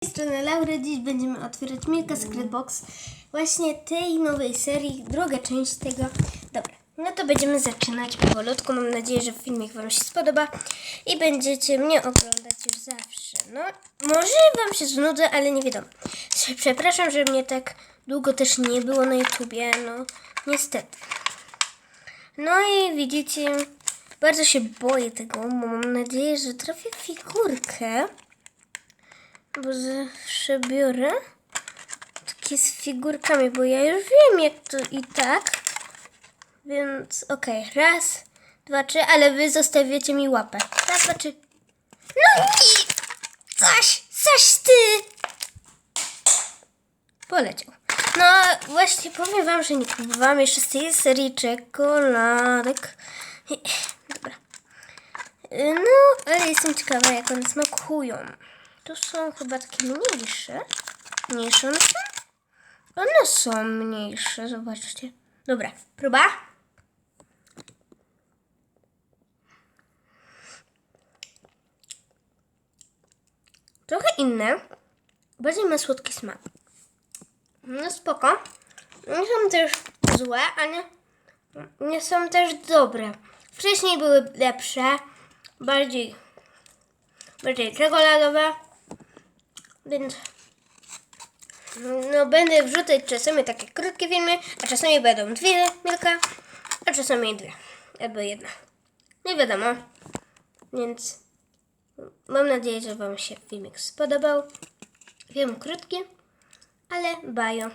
tej strony Laura. Dziś będziemy otwierać Milka Secret Box. Właśnie tej nowej serii, druga część tego. Dobra, no to będziemy zaczynać powolutku. Mam nadzieję, że filmik Wam się spodoba i będziecie mnie oglądać już zawsze. No, może Wam się znudzę, ale nie wiadomo. Przepraszam, że mnie tak długo też nie było na YouTubie, no niestety. No i widzicie, bardzo się boję tego, mam nadzieję, że trafię figurkę. Bo zawsze biorę takie z figurkami, bo ja już wiem jak to i tak. Więc okej, raz, dwa, trzy, ale wy zostawiacie mi łapę. Raz, dwa, trzy. No i coś, coś ty! Poleciał. No właśnie powiem wam, że nie próbowałam jeszcze z tej serii czekoladek. Dobra. No, ale jestem ciekawa, jak one smakują. Tu są chyba takie mniejsze. Mniejsze one są? One są mniejsze, zobaczcie. Dobra, próba. Trochę inne. Bardziej ma słodki smak. No spoko. Nie są też złe, ale nie są też dobre. Wcześniej były lepsze. Bardziej bardziej czekoladowe. Więc no będę wrzucać czasami takie krótkie filmy, a czasami będą dwie milka, a czasami dwie. Albo jedna. Nie wiadomo. Więc mam nadzieję, że Wam się filmik spodobał. Film krótki, ale bajo.